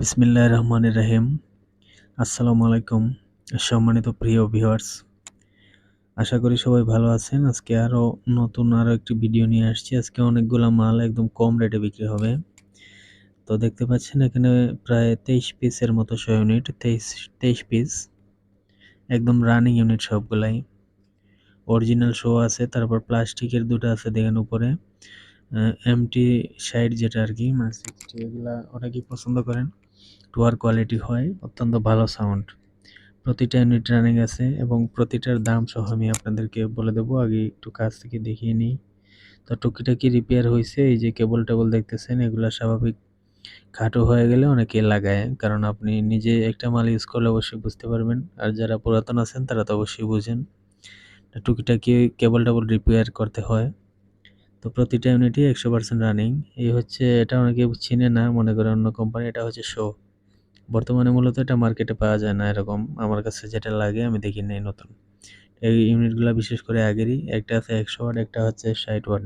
বিসমিল্লাহ রহমান রাহিম। আসসালামু আলাইকুম, সম্মানিত প্রিয় ভিউয়ার্স আশা করি সবাই ভালো আছেন। আজকে আরও নতুন আরও একটি ভিডিও নিয়ে আসছি। আজকে অনেকগুলো মাল একদম কম রেটে বিক্রি হবে। তো দেখতে পাচ্ছেন, এখানে প্রায় তেইশ পিসের মতো শো ইউনিট তেইশ তেইশ পিস একদম রানিং ইউনিট সবগুলাই। অরিজিনাল শো আছে, তারপর প্লাস্টিকের দুটো আছে দেখেন উপরে। এমটি সাইড যেটা আর কি মানে সিক্সটি এগুলা অনেকেই পছন্দ করেন। টুয়ার কোয়ালিটি হয়, অত্যন্ত ভালো সাউন্ড প্রতিটা ইউনিট রানিং আছে এবং প্রতিটার দাম সহ আমি আপনাদেরকে বলে দেবো, আগে একটু কাছ থেকে দেখিয়ে নিই। তো টুকিটাকি রিপেয়ার হয়েছে, এই যে কেবল টেবল দেখতেছেন, এগুলো স্বাভাবিক খাটো হয়ে গেলে অনেকে লাগায়, কারণ আপনি নিজে একটা মাল ইউজ করলে অবশ্যই বুঝতে পারবেন, আর যারা পুরাতন আছেন তারা তো অবশ্যই বুঝেন। টুকিটাকি কেবল টেবল রিপেয়ার করতে হয়। তো প্রতিটা ইউনিটই একশো পার্সেন্ট রানিং এই হচ্ছে, এটা অনেকে চিনে না, মনে করে অন্য কোম্পানি এটা হচ্ছে শো বর্তমানে মূলত এটা মার্কেটে পাওয়া যায় না এরকম। আমার কাছে যেটা লাগে, আমি দেখি নেই নতুন। এই ইউনিটগুলো বিশেষ করে আগেরই, একটা আছে একশো ওয়াট একটা হচ্ছে ষাট ওয়াট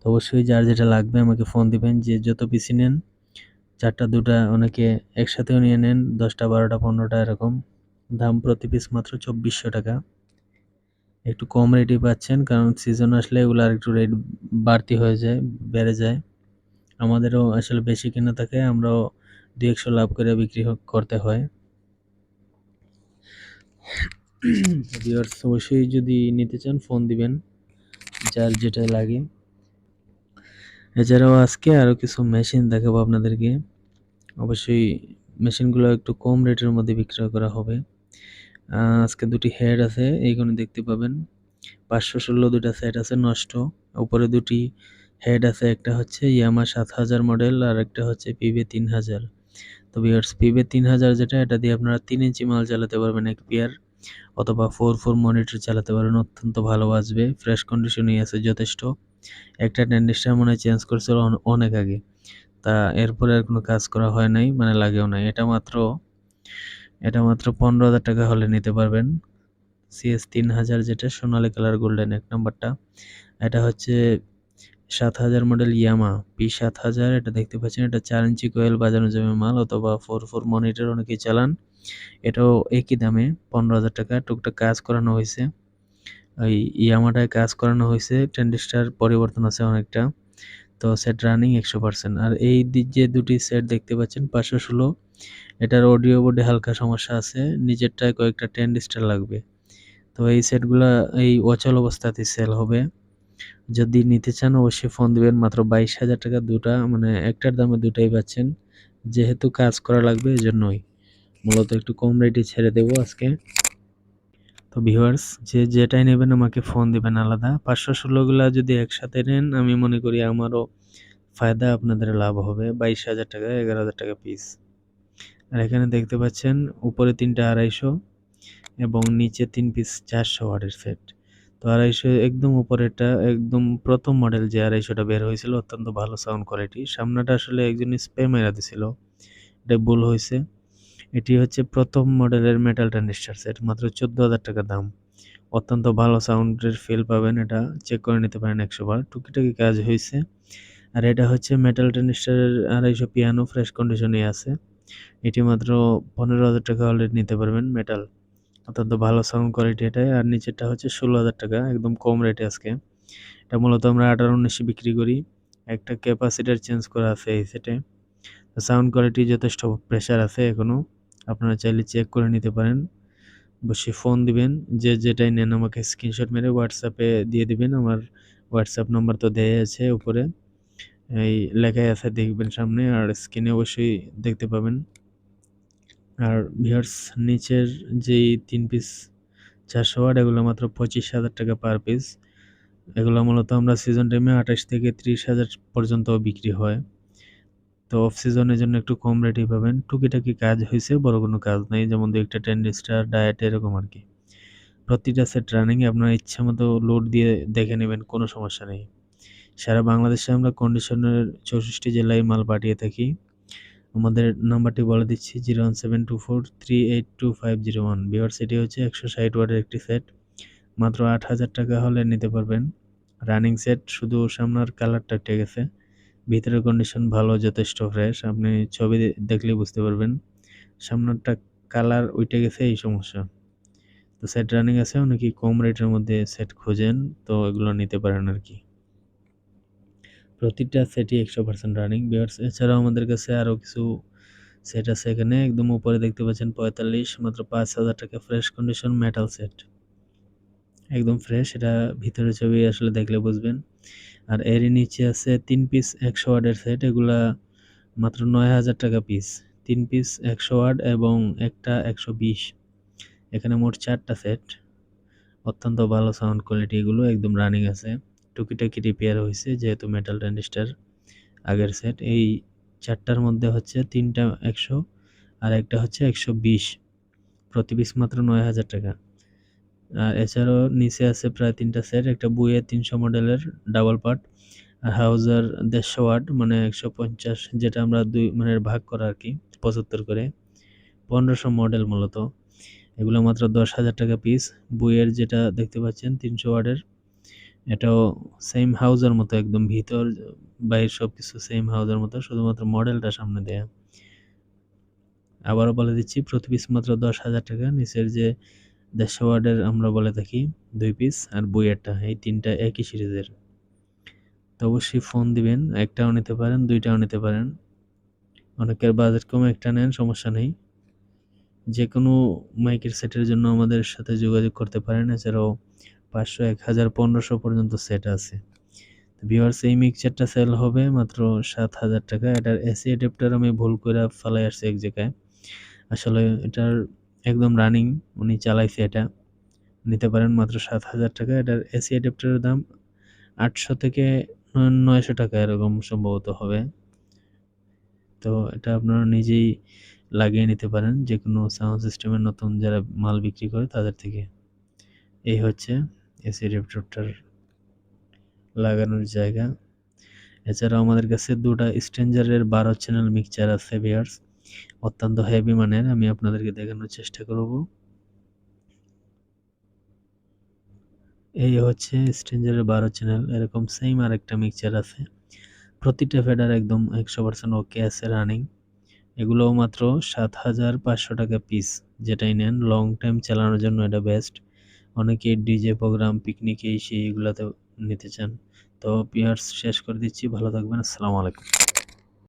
তো অবশ্যই যার যেটা লাগবে আমাকে ফোন দিবেন, যে যত পিসি নেন, চারটা, দুটা, অনেকে একসাথেও নিয়ে নেন, দশটা, বারোটা, পনেরোটা, এরকম। দাম প্রতি পিস মাত্র চব্বিশশো টাকা। একটু কম রেটে পাচ্ছেন, কারণ সিজন আসলে এগুলো আর একটু রেট বাড়তি হয়ে যায়, বেড়ে যায়। আমাদেরও আসলে বেশি কেনা থাকে, আমরাও দু একশো লাভ করে বিক্রি করতে হয়। অবশ্যই যদি নিতে চান ফোন দিবেন, যার যেটা লাগে। এছাড়াও আজকে আরও কিছু মেশিন দেখাবো আপনাদেরকে। অবশ্যই মেশিনগুলো একটু কম রেটের মধ্যে বিক্রয় করা হবে। আজকে দুটি হেড আছে এইখানে দেখতে পাবেন। পাঁচশো ষোলো দুটা সেট আছে, নষ্ট। উপরে দুটি হেড আছে, একটা হচ্ছে ইয়ামা সাত হাজার মডেল আর একটা হচ্ছে পিবে তিন হাজার। তো বিয়ার্স পিবে তিন হাজার যেটা, এটা দিয়ে আপনারা তিন ইঞ্চি মাল চালাতে পারবেন এক পেয়ার অথবা ফোর ফোর মনিটর চালাতে পারেন, অত্যন্ত ভালো আসবে। ফ্রেশ কন্ডিশনই আছে যথেষ্ট। একটা ট্যান্ডিস্টার মনে হয় চেঞ্জ করছিল অনেক আগে। তা এরপরে আর কোনো কাজ করা হয় নাই মানে লাগেও নাই। এটা মাত্র এটা মাত্র পনেরো হাজার টাকা হলে নিতে পারবেন। সিএস তিন হাজার, যেটা সোনালি কালার গোল্ডেন, এক নম্বরটা। এটা হচ্ছে সাত হাজার মডেল ইয়ামা পি সাত হাজার, এটা দেখতে পাচ্ছেন। এটা চার ইঞ্চি কোয়েল বাজানো যাবে মাল, অথবা ফোর ফোর মনিটর অনেকেই চালান। এটাও একই দামে পনেরো হাজার টাকা। টুকটাক কাজ করানো হয়েছে। ওই ইয়ামাটায় কাজ করানো হয়েছে। ট্রেন্ডিস্টার পরিবর্তন আছে অনেকটা। তো সেট রানিং একশো পার্সেন্ট আর এই যে দুটি সেট দেখতে পাচ্ছেন, পাঁচশো ষোলো। এটার অডিও বোর্ডে হালকা সমস্যা আছে নিচেরটায় কয়েকটা ট্রেন্ডিস্টার লাগবে। তো এই সেটগুলা এই অচল অবস্থাতে সেল হবে। যদি নিতে চান অবশ্যই ফোন দিবেন, মাত্র বাইশ হাজার টাকা দুটা মানে একটার দামে দুটাই পাচ্ছেন। যেহেতু কাজ করা লাগবে এই জন্যই মূলত একটু কম রেটে ছেড়ে দেবো আজকে। তো ভিউয়ার্স যে যেটাই নেবেন আমাকে ফোন দিবেন আলাদা। পাঁচশো ষোলোগুলা যদি একসাথে নেন, আমি মনে করি আমারও ফায়দা, আপনাদের লাভ হবে। বাইশ হাজার টাকা, এগারো হাজার টাকা পিস আর এখানে দেখতে পাচ্ছেন উপরে তিনটা আড়াইশো এবং নিচে তিন পিস চারশো ওয়াটের সেট তো আড়াইশো একদম উপরেরটা, একদম প্রথম মডেল যে আড়াইশোটা বের হয়েছিল, অত্যন্ত ভালো সাউন্ড কোয়ালিটি সামনেটা আসলে একজন স্প্রে মেরা দিছিল। এটা ভুল হয়েছে। এটি হচ্ছে প্রথম মডেলের মেটাল ট্রানজিস্টার সেট মাত্র চোদ্দ হাজার টাকা দাম। অত্যন্ত ভালো সাউন্ডের ফিল পাবেন এটা। চেক করে নিতে পারেন একশো বার। টুকিটাকি কাজ হয়েছে। আর এটা হচ্ছে মেটাল ট্রানজিস্টারের আড়াইশো পিয়ানো ফ্রেশ কন্ডিশনে আছে। এটি মাত্র পনেরো হাজার টাকা অলরেডি নিতে পারবেন মেটাল অত্যন্ত ভালো সাউন্ড কোয়ালিটি এটাই, আর নিচেরটা হচ্ছে ষোলো হাজার টাকা, একদম কম রেটে আজকে। এটা মূলত আমরা আঠারো উনিশে বিক্রি করি। একটা ক্যাপাসিটার চেঞ্জ করা আছে এই সেটে সাউন্ড কোয়ালিটি যথেষ্ট প্রেশার আছে এখনও আপনারা চাইলে চেক করে নিতে পারেন। অবশ্যই ফোন দিবেন, যে যেটাই নেন আমাকে স্ক্রিনশট মেরে হোয়াটসঅ্যাপে দিয়ে দিবেন। আমার হোয়াটসঅ্যাপ নাম্বার তো দেয়া আছে উপরে। এই লেখাই আছে, দেখবেন সামনে। আর স্ক্রিনে অবশ্যই দেখতে পাবেন। আর ভিউয়ার্স নিচের যেই তিন পিস চারশো ওয়াট এগুলো মাত্র পঁচিশ হাজার টাকা পার পিস এগুলো মূলত আমরা সিজন টাইমে আঠাশ থেকে ত্রিশ হাজার পর্যন্ত বিক্রি হয়। তো অফ সিজনের জন্য একটু কম রেটেই পাবেন। টুকিটাকি কাজ হয়েছে, বড় কোনো কাজ নেই। যেমন দু একটা টেন স্টার ডায়েট এরকম আর কি। প্রতিটা সেট রানিংয়ে আপনার ইচ্ছা মতো লোড দিয়ে দেখে নেবেন, কোনো সমস্যা নেই। সারা বাংলাদেশে আমরা কন্ডিশনের চৌষট্টি জেলায় মাল পাঠিয়ে থাকি। আমাদের নাম্বারটি বলে দিচ্ছি zero one seven two four three eight two five zero one. বিওর সেটি হচ্ছে একশো ষাট ওয়ার্ডের একটি সেট। মাত্র আট হাজার টাকা হলে নিতে পারবেন। রানিং সেট, শুধু সামনের কালারটা উঠে গেছে ভিতরের কন্ডিশন ভালো, যথেষ্ট ফ্রেশ আপনি ছবি দে- দেখলেই বুঝতে পারবেন। সামনেরটা কালার উইটে গেছে, এই সমস্যা। তো সেট রানিং আছে, অনেকেই কম রেটের মধ্যে সেট খোঁজেন, তো এগুলো নিতে পারেন আর কি। প্রতিটা সেটই একশো পার্সেন্ট রানিং বিয়ার্স এছাড়াও আমাদের কাছে আরও কিছু সেট আছে এখানে। একদম উপরে দেখতে পাচ্ছেন পঁয়তাল্লিশ, মাত্র পাঁচ হাজার টাকা ফ্রেশ কন্ডিশন মেটাল সেট একদম ফ্রেশ এটা ভিতরে ছবি আসলে দেখলে বুঝবেন। আর এরই নিচে আছে তিন পিস একশো ওয়ার্ডের সেট এগুলা মাত্র নয় হাজার টাকা পিস তিন পিস একশো ওয়ার্ড এবং একটা একশো বিশ। এখানে মোট চারটা সেট অত্যন্ত ভালো সাউন্ড কোয়ালিটি এগুলো, একদম রানিং আছে। টুকিটাকি রিপেয়ার হয়েছে, যেহেতু মেটাল ট্রানজিস্টার আগের সেট এই চারটার মধ্যে হচ্ছে তিনটা একশো আর একটা হচ্ছে একশো বিশ। প্রতি পিস মাত্র নয় হাজার টাকা। আর এছাড়াও নিচে আছে প্রায় তিনটা সেট একটা বুয়ে তিনশো মডেলের ডাবল পার্ট আর হাউজার দেড়শো ওয়াট মানে একশো পঞ্চাশ, যেটা আমরা দুই মানে ভাগ করা আর কি, পঁচাত্তর করে। পনেরোশো মডেল মূলত। এগুলো মাত্র দশ হাজার টাকা পিস বুয়ের যেটা দেখতে পাচ্ছেন, তিনশো ওয়াটের এটাও সেম হাউজের মতো, একদম ভিতর বাইরে সব কিছু সেম হাউজের মতো, শুধুমাত্র মডেলটা সামনে দেয়া। আবারও বলে দিচ্ছি, প্রতি পিস মাত্র দশ হাজার টাকা, নিচের যে দেড়শো ওয়ার্ডের আমরা বলে থাকি দুই পিস আর বইয়েরটা, এই তিনটা একই সিরিজের। তো অবশ্যই ফোন দিবেন, একটাও নিতে পারেন, দুইটাও নিতে পারেন। অনেকের বাজেট কম, একটা নেন, সমস্যা নেই। যে কোনো মাইকের সেটের জন্য আমাদের সাথে যোগাযোগ করতে পারেন, এছাড়াও পাঁচশো, এক হাজার, পনেরোশো পর্যন্ত সেট আছে। ভিওয়ার্স এই মিক্সচারটা সেল হবে মাত্র সাত হাজার টাকা। এটার এসি অ্যাডাপ্টার আমি ভুল করে ফালাই আসছি এক জায়গায়। আসলে এটার একদম রানিং উনি চালাইছে এটা। নিতে পারেন মাত্র সাত হাজার টাকা। এটার এসি অ্যাডাপ্টারের দাম আটশো থেকে নয়শো টাকা এরকম সম্ভবত হবে। তো এটা আপনারা নিজেই লাগিয়ে নিতে পারেন। যে কোনো সাউন্ড সিস্টেমের নতুন যারা মাল বিক্রি করে তাদের থেকে। এই হচ্ছে এসি অ্যাডাপ্টারটার লাগানোর জায়গা। এছাড়াও আমাদের কাছে দুটা স্ট্রেঞ্জারের বারো চ্যানেল মিক্সচার আছে ভিয়ার্স অত্যন্ত হেভি মানের, আমি আপনাদেরকে দেখানোর চেষ্টা করব। এই হচ্ছে স্ট্রেঞ্জারের বারো চ্যানেল, এরকম সেম আরেকটা মিক্সচার আছে। প্রতিটা ফেডার একদম একশো পার্সেন্ট ওকে আছে রানিং এগুলোও মাত্র সাত হাজার পাঁচশো টাকা পিস যেটাই নেন লং টাইম চালানোর জন্য এটা বেস্ট অনেকে ডিজে প্রোগ্রাম পিকনিক এই সেই এগুলোতে নিতে চান। তো পিয়ার্স শেষ করে দিচ্ছি। ভালো থাকবেন। আসসালামু আলাইকুম।